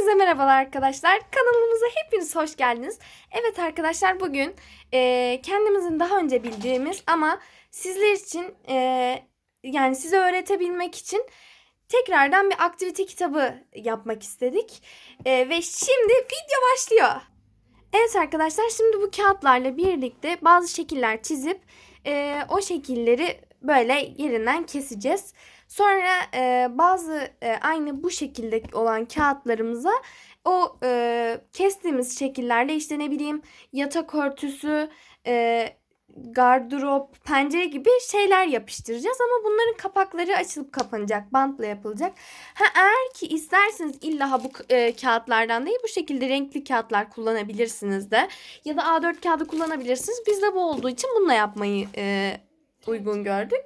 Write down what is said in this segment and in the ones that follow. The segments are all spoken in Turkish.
Hepinize merhabalar arkadaşlar. Kanalımıza hepiniz hoş geldiniz. Evet arkadaşlar bugün e, kendimizin daha önce bildiğimiz ama sizler için e, yani size öğretebilmek için tekrardan bir aktivite kitabı yapmak istedik. E, ve şimdi video başlıyor. Evet arkadaşlar şimdi bu kağıtlarla birlikte bazı şekiller çizip e, o şekilleri böyle yerinden keseceğiz. Sonra e, bazı e, aynı bu şekilde olan kağıtlarımıza o e, kestiğimiz şekillerle işte ne bileyim yatak örtüsü, e, gardırop, pencere gibi şeyler yapıştıracağız ama bunların kapakları açılıp kapanacak, bantla yapılacak. Ha eğer ki isterseniz illa bu e, kağıtlardan değil bu şekilde renkli kağıtlar kullanabilirsiniz de ya da A4 kağıdı kullanabilirsiniz. Biz de bu olduğu için bununla yapmayı e, uygun gördük.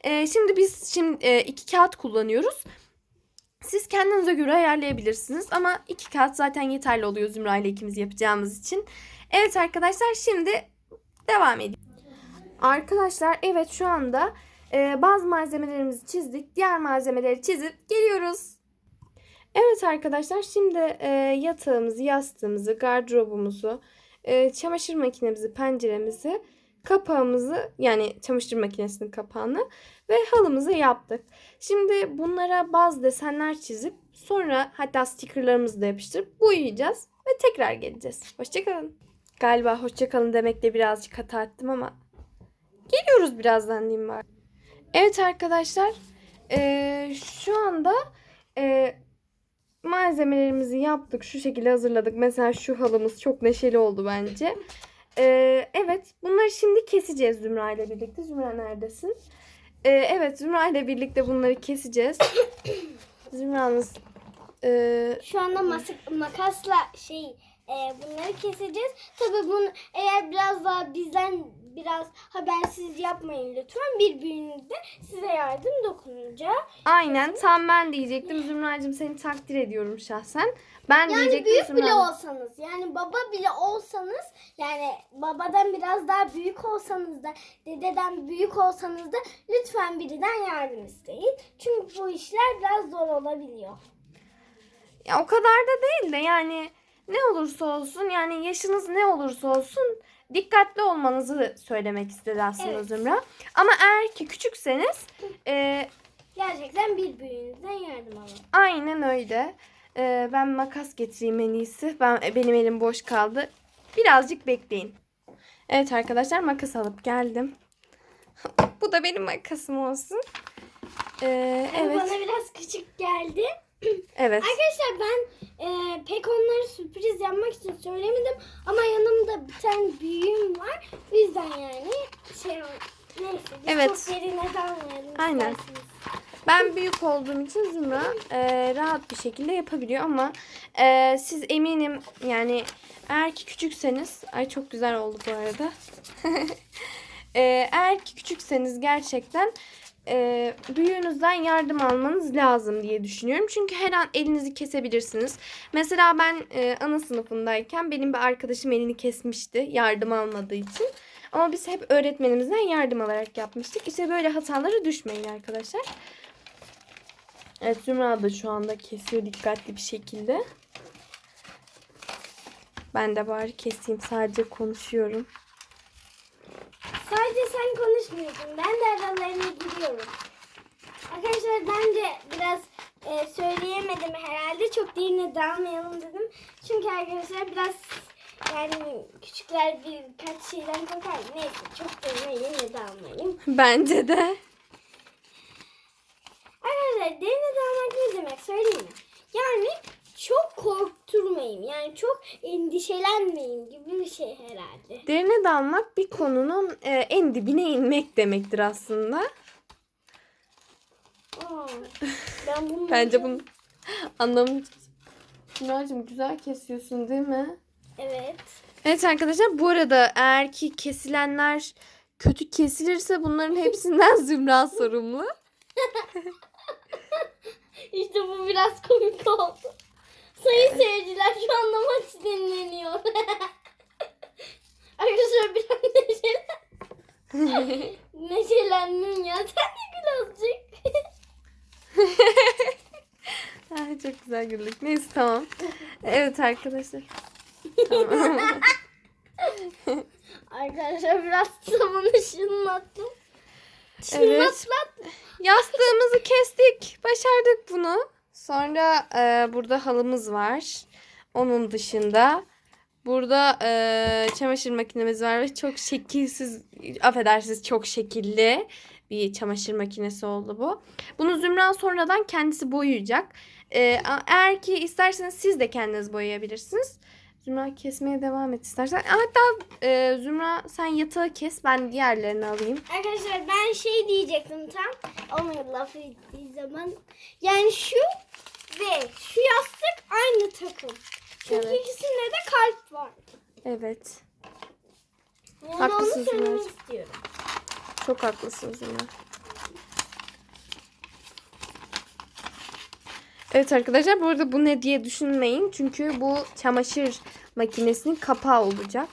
E, şimdi biz şimdi e, iki kağıt kullanıyoruz. Siz kendinize göre ayarlayabilirsiniz ama iki kağıt zaten yeterli oluyor Zümra ile ikimiz yapacağımız için. Evet arkadaşlar şimdi devam edelim. Arkadaşlar evet şu anda e, bazı malzemelerimizi çizdik. Diğer malzemeleri çizip geliyoruz. Evet arkadaşlar şimdi e, yatağımızı, yastığımızı, gardırobumuzu, e, çamaşır makinemizi, penceremizi, kapağımızı yani çamaşır makinesinin kapağını ve halımızı yaptık. Şimdi bunlara bazı desenler çizip sonra hatta stickerlarımızı da yapıştırıp boyayacağız ve tekrar geleceğiz. Hoşçakalın. Galiba hoşçakalın demekle birazcık hata ettim ama geliyoruz birazdan diyeyim bari. Evet arkadaşlar eee, şu anda eee, malzemelerimizi yaptık. Şu şekilde hazırladık. Mesela şu halımız çok neşeli oldu bence. Ee, evet bunları şimdi keseceğiz Zümra ile birlikte. Zümra neredesin? Ee, evet Zümra ile birlikte bunları keseceğiz. Zümra'nız ee, Şu anda mas- makasla şey e, bunları keseceğiz. Tabii bunu eğer biraz daha bizden biraz habersiz yapmayın lütfen. Bir büyüğünüzde size yardım dokununca. aynen tam ben diyecektim. Zümra'cığım seni takdir ediyorum şahsen. Ben Yani büyük Zümra. bile olsanız yani baba bile olsanız yani babadan biraz daha büyük olsanız da dededen büyük olsanız da lütfen birinden yardım isteyin. Çünkü bu işler biraz zor olabiliyor. Ya o kadar da değil de yani ne olursa olsun yani yaşınız ne olursa olsun dikkatli olmanızı söylemek istedi aslında Evet. Zümra. Ama eğer ki küçükseniz ee, Gerçekten bir büyüğünüzden yardım alın. Aynen öyle. Ee, ben makas getireyim en iyisi. Ben benim elim boş kaldı. Birazcık bekleyin. Evet arkadaşlar makas alıp geldim. Bu da benim makasım olsun. Ee, Evet. evet. Bana biraz küçük geldi. Evet. Arkadaşlar ben e, pek onları sürpriz yapmak için söylemedim ama yanımda bir tane büyüğüm var. O yüzden yani şey neyse biz Evet. çok derine dalmayalım Aynen. isterseniz. Ben büyük olduğum için Zümra e, rahat bir şekilde yapabiliyor ama e, siz eminim yani eğer ki küçükseniz ay çok güzel oldu bu arada. E, eğer ki küçükseniz gerçekten e, büyüğünüzden yardım almanız lazım diye düşünüyorum. Çünkü her an elinizi kesebilirsiniz. Mesela ben e, ana sınıfındayken benim bir arkadaşım elini kesmişti yardım almadığı için. Ama biz hep öğretmenimizden yardım alarak yapmıştık. İşte böyle hatalara düşmeyin arkadaşlar. Evet Zümra da şu anda kesiyor dikkatli bir şekilde. Ben de bari keseyim sadece konuşuyorum. Sadece sen konuşmuyorsun. Ben de aralarına giriyorum. Arkadaşlar bence biraz e, söyleyemedim herhalde. Çok derine dalmayalım dedim. Çünkü arkadaşlar biraz yani küçükler birkaç şeyden korkar. Neyse çok derine yine dalmayayım. Bence de. Arkadaşlar derine dalmak ne demek söyleyeyim mi? Yani çok korkturmayın. Yani çok endişelenmeyin gibi bir şey herhalde. Derine dalmak bir konunun e, en dibine inmek demektir aslında. Aa, ben bunu Bence bunu anlamı... Zümra'cığım güzel kesiyorsun değil mi? Evet. Evet arkadaşlar bu arada eğer ki kesilenler kötü kesilirse bunların hepsinden Zümra sorumlu. İşte bu biraz komik oldu. Sayın seyirciler şu anda maç dinleniyor. Arkadaşlar biraz neşelen. Neşelendim ya. Sen de birazcık. Evet, Çok güzel güldük. Neyse tamam. Evet arkadaşlar. Tamam. Arkadaşlar biraz tavanı şınlattım. Evet. Yastığımızı kestik. Başardık bunu. Sonra e, burada halımız var. Onun dışında burada e, çamaşır makinemiz var ve çok şekilsiz, affedersiniz çok şekilli bir çamaşır makinesi oldu bu. Bunu Zümra sonradan kendisi boyayacak. E, eğer ki isterseniz siz de kendiniz boyayabilirsiniz. Zümra kesmeye devam et istersen. Hatta e, Zümra sen yatağı kes ben diğerlerini alayım. Arkadaşlar ben şey diyecektim tam. Onun lafı ettiği zaman. Yani şu ve şu yastık aynı takım. Çünkü Evet. ikisinde de kalp var. Evet. Yani Haklısın onu Zümracığım. istiyorum. Çok haklısın Zümra. Evet arkadaşlar bu arada bu ne diye düşünmeyin. Çünkü bu çamaşır makinesinin kapağı olacak.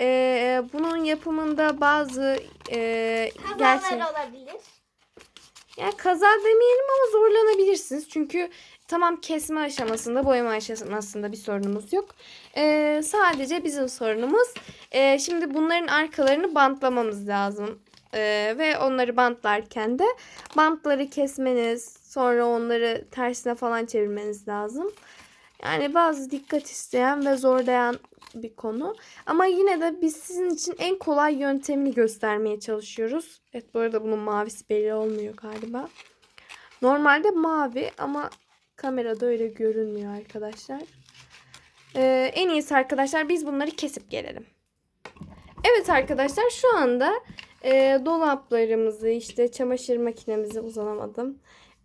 Ee, bunun yapımında bazı e, Kazalar gerçek olabilir. yani kaza demeyelim ama zorlanabilirsiniz. Çünkü tamam kesme aşamasında, boyama aşamasında bir sorunumuz yok. Ee, sadece bizim sorunumuz e, şimdi bunların arkalarını bantlamamız lazım. Ee, ve onları bantlarken de bantları kesmeniz, sonra onları tersine falan çevirmeniz lazım. Yani bazı dikkat isteyen ve zorlayan bir konu. Ama yine de biz sizin için en kolay yöntemini göstermeye çalışıyoruz. Evet bu arada bunun mavisi belli olmuyor galiba. Normalde mavi ama kamerada öyle görünmüyor arkadaşlar. Ee, en iyisi arkadaşlar biz bunları kesip gelelim. Evet arkadaşlar şu anda e, dolaplarımızı işte çamaşır makinemizi uzanamadım.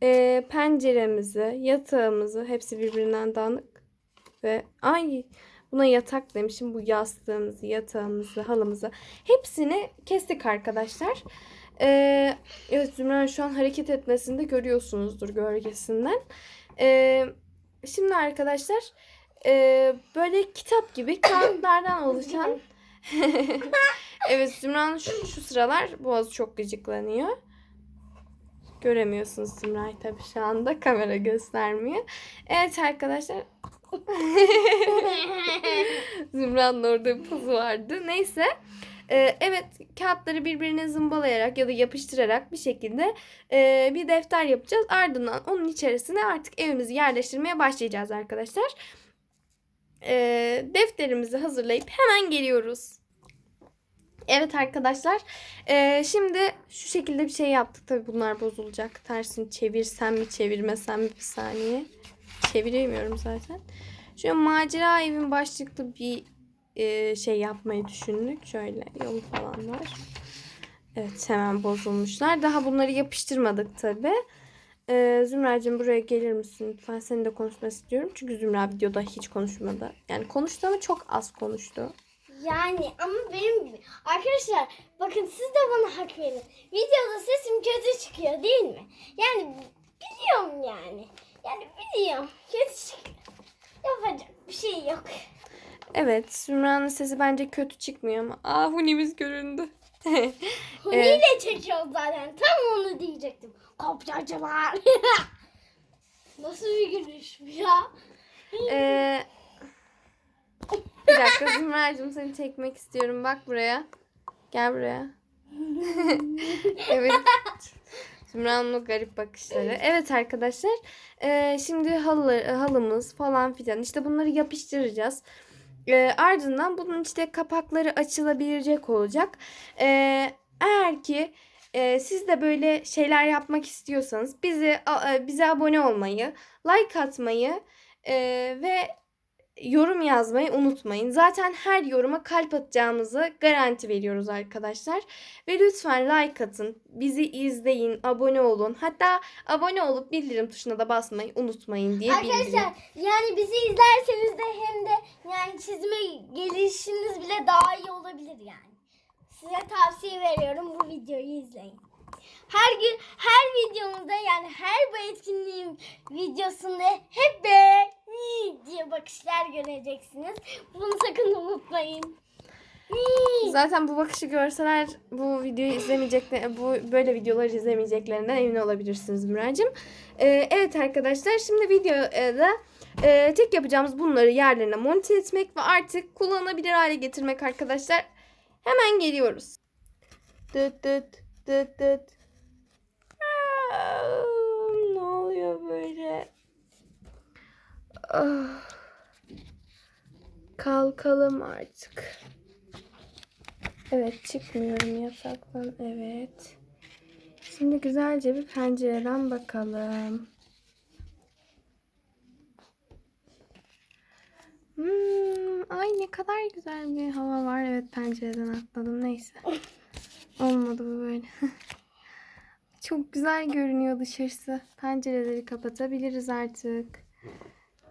E, penceremizi, yatağımızı hepsi birbirinden dağınık ve ay buna yatak demişim bu yastığımızı, yatağımızı, halımızı hepsini kestik arkadaşlar. E, evet Zümra şu an hareket etmesini de görüyorsunuzdur gölgesinden. E, şimdi arkadaşlar e, böyle kitap gibi kağıtlardan oluşan evet Zümra'nın şu, şu sıralar boğazı çok gıcıklanıyor. Göremiyorsunuz Zümra'yı tabii şu anda kamera göstermiyor. Evet arkadaşlar Zümra'nın orada bir vardı. Neyse. Ee, evet kağıtları birbirine zımbalayarak ya da yapıştırarak bir şekilde e, bir defter yapacağız. Ardından onun içerisine artık evimizi yerleştirmeye başlayacağız arkadaşlar. Ee, defterimizi hazırlayıp hemen geliyoruz. Evet arkadaşlar. ee, şimdi şu şekilde bir şey yaptık. Tabii bunlar bozulacak. Tersini çevirsem mi çevirmesem mi bir saniye. Çeviremiyorum zaten. Şöyle macera evin başlıklı bir e, şey yapmayı düşündük. Şöyle yolu falan var. Evet hemen bozulmuşlar. Daha bunları yapıştırmadık tabi. Ee, Zümra'cığım buraya gelir misin? Lütfen senin de konuşmak istiyorum. Çünkü Zümra videoda hiç konuşmadı. Yani konuştu ama çok az konuştu. Yani ama benim gibi. Arkadaşlar bakın siz de bana hak verin. Videoda sesim kötü çıkıyor değil mi? Yani biliyorum yani. Yani biliyorum. Kötü çıkıyor. Yapacak bir şey yok. Evet Zümra'nın sesi bence kötü çıkmıyor ama. Aa Huni'miz göründü. Huniyle çekiyor zaten. Tam onu diyecektim. Kopyacılar. Nasıl bir gülüş ya? Ee, bir dakika Zümra'cığım seni çekmek istiyorum. Bak buraya. Gel buraya. evet. Zümra'nın o garip bakışları. Evet arkadaşlar. ee, şimdi halı, halımız falan filan. işte bunları yapıştıracağız. Ee, ardından bunun işte kapakları açılabilecek olacak. Ee, eğer ki e, siz de böyle şeyler yapmak istiyorsanız bizi e, bize abone olmayı, like atmayı e, ve yorum yazmayı unutmayın. Zaten her yoruma kalp atacağımızı garanti veriyoruz arkadaşlar. Ve lütfen like atın, bizi izleyin, abone olun. Hatta abone olup bildirim tuşuna da basmayı unutmayın diye. Arkadaşlar yani bizi izlerseniz de hem de yani çizime gelişiniz bile daha iyi olabilir yani. Size tavsiye veriyorum bu videoyu izleyin. Her gün her videomuzda yani her bu etkinliğin videosunda hep be diye bakışlar göreceksiniz. Bunu sakın unutmayın. Zaten bu bakışı görseler bu videoyu izlemeyecekler, bu böyle videoları izlemeyeceklerinden emin olabilirsiniz Müracığım. Ee, evet arkadaşlar şimdi videoda e, tek yapacağımız bunları yerlerine monte etmek ve artık kullanılabilir hale getirmek arkadaşlar. Hemen geliyoruz. Dıt dıt dıt dıt. Aa, Ne oluyor böyle? Ah. Kalkalım artık. Evet çıkmıyorum yataktan. Evet. Şimdi güzelce bir pencereden bakalım. Hmm, ay ne kadar güzel bir hava var. Evet pencereden atladım. Neyse. Olmadı bu böyle. Çok güzel görünüyor dışarısı. Pencereleri kapatabiliriz artık.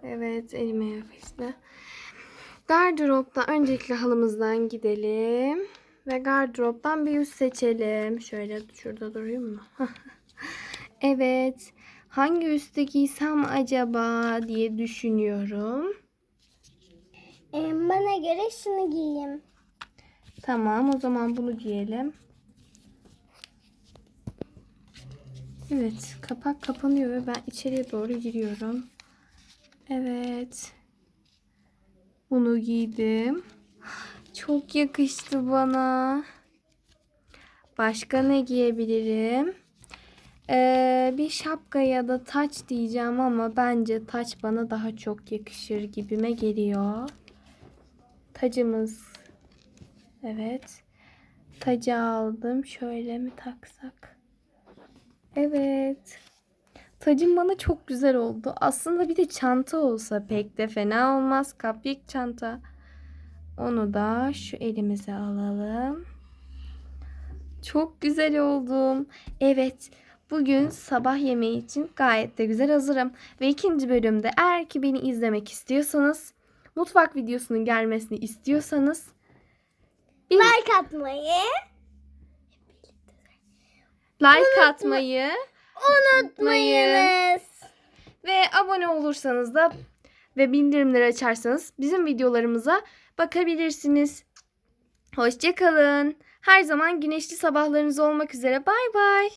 Evet elime yapıştı. Gardıropta öncelikle halımızdan gidelim. Ve gardıroptan bir üst seçelim. Şöyle şurada durayım mı? evet. Hangi üstte giysem acaba diye düşünüyorum. Ee, bana göre şunu giyeyim. Tamam o zaman bunu giyelim. Evet kapak kapanıyor ve ben içeriye doğru giriyorum. Evet. Bunu giydim. Çok yakıştı bana. Başka ne giyebilirim? Ee, bir şapka ya da taç diyeceğim ama bence taç bana daha çok yakışır gibime geliyor. Tacımız Evet. Tacı aldım. Şöyle mi taksak? Evet. Tacım bana çok güzel oldu. Aslında bir de çanta olsa pek de fena olmaz. Kaplik çanta. Onu da şu elimize alalım. Çok güzel oldum. Evet. Bugün sabah yemeği için gayet de güzel hazırım. Ve ikinci bölümde eğer ki beni izlemek istiyorsanız, mutfak videosunun gelmesini istiyorsanız Like atmayı like atmayı unutmayınız. ve abone olursanız da ve bildirimleri açarsanız bizim videolarımıza bakabilirsiniz. Hoşçakalın. Her zaman güneşli sabahlarınız olmak üzere. Bay bay.